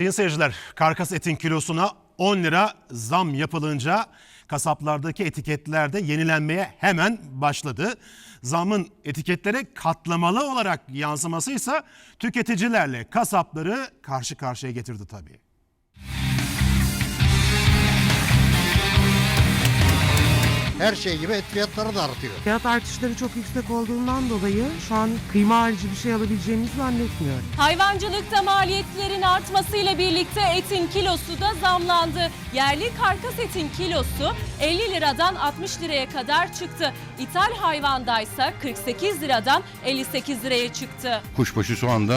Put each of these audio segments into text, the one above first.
Sayın seyirciler, karkas etin kilosuna 10 lira zam yapılınca kasaplardaki etiketler de yenilenmeye hemen başladı. Zamın etiketlere katlamalı olarak yansıması ise tüketicilerle kasapları karşı karşıya getirdi tabii. Her şey gibi et fiyatları da artıyor. Fiyat artışları çok yüksek olduğundan dolayı şu an kıyma harici bir şey alabileceğimizi zannetmiyorum. Hayvancılıkta maliyetlerin artmasıyla birlikte etin kilosu da zamlandı. Yerli karkas etin kilosu 50 liradan 60 liraya kadar çıktı. İthal hayvandaysa 48 liradan 58 liraya çıktı. Kuşbaşı şu anda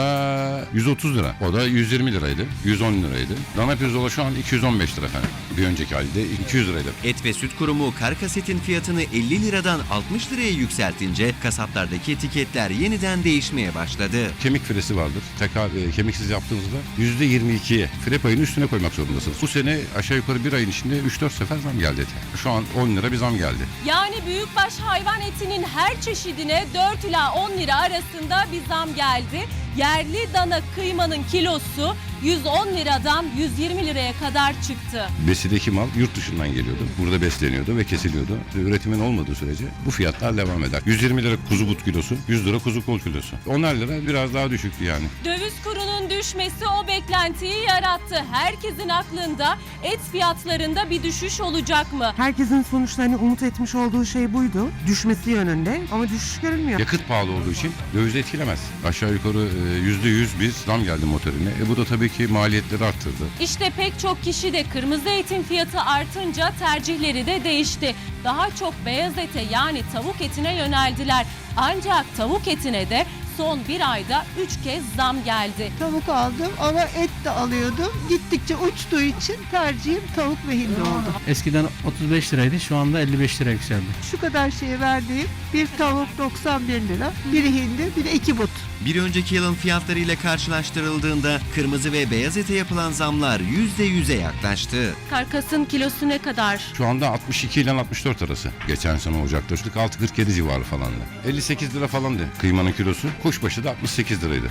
130 lira. O da 120 liraydı. 110 liraydı. Dana pirzola şu an 215 lira efendim. Bir önceki halde 200 liraydı. Et ve Süt Kurumu karkas etin fiyatını 50 liradan 60 liraya yükseltince kasaplardaki etiketler yeniden değişmeye başladı. Kemik firesi vardır. Tekrar e, kemiksiz yaptığınızda %22'ye fire payını üstüne koymak zorundasınız. Bu sene aşağı yukarı bir ayın içinde 3-4 sefer zam geldi ete. Şu an 10 lira bir zam geldi. Yani büyükbaş hayvan etinin her çeşidine 4 ila 10 lira arasında bir zam geldi. Yerli dana kıymanın kilosu 110 liradan 120 liraya kadar çıktı. Besideki mal yurt dışından geliyordu. Burada besleniyordu ve kesiliyordu. Üretimin olmadığı sürece bu fiyatlar devam eder. 120 lira kuzu but kilosu, 100 lira kuzu kol kilosu. 10'ar lira biraz daha düşüktü yani. Döviz kurunun düşmesi o beklentiyi yarattı. Herkesin aklında et fiyatlarında bir düşüş olacak mı? Herkesin sonuçta hani umut etmiş olduğu şey buydu. Düşmesi yönünde ama düşüş görülmüyor. Yakıt pahalı olduğu için döviz etkilemez. Aşağı yukarı e, %100 bir zam geldi motorine. E bu da tabii ki maliyetleri arttırdı. İşte pek çok kişi de kırmızı etin fiyatı artınca tercihleri de değişti. Daha çok beyaz ete yani tavuk etine yöneldiler. Ancak tavuk etine de son bir ayda 3 kez zam geldi. Tavuk aldım ama et de alıyordum. Gittikçe uçtuğu için tercihim tavuk ve hindi oldu. Eskiden 35 liraydı şu anda 55 lira yükseldi. Şu kadar şeye verdiğim bir tavuk 91 lira, biri hindi, bir de iki but. Bir önceki yılın fiyatlarıyla karşılaştırıldığında kırmızı ve beyaz ete yapılan zamlar %100'e yaklaştı. Karkasın kilosu ne kadar? Şu anda 62 ile 64 arası. Geçen sene Ocak'ta 46-47 civarı falandı. 58 lira falandı kıymanın kilosu. Kuşbaşı da 68 liraydı.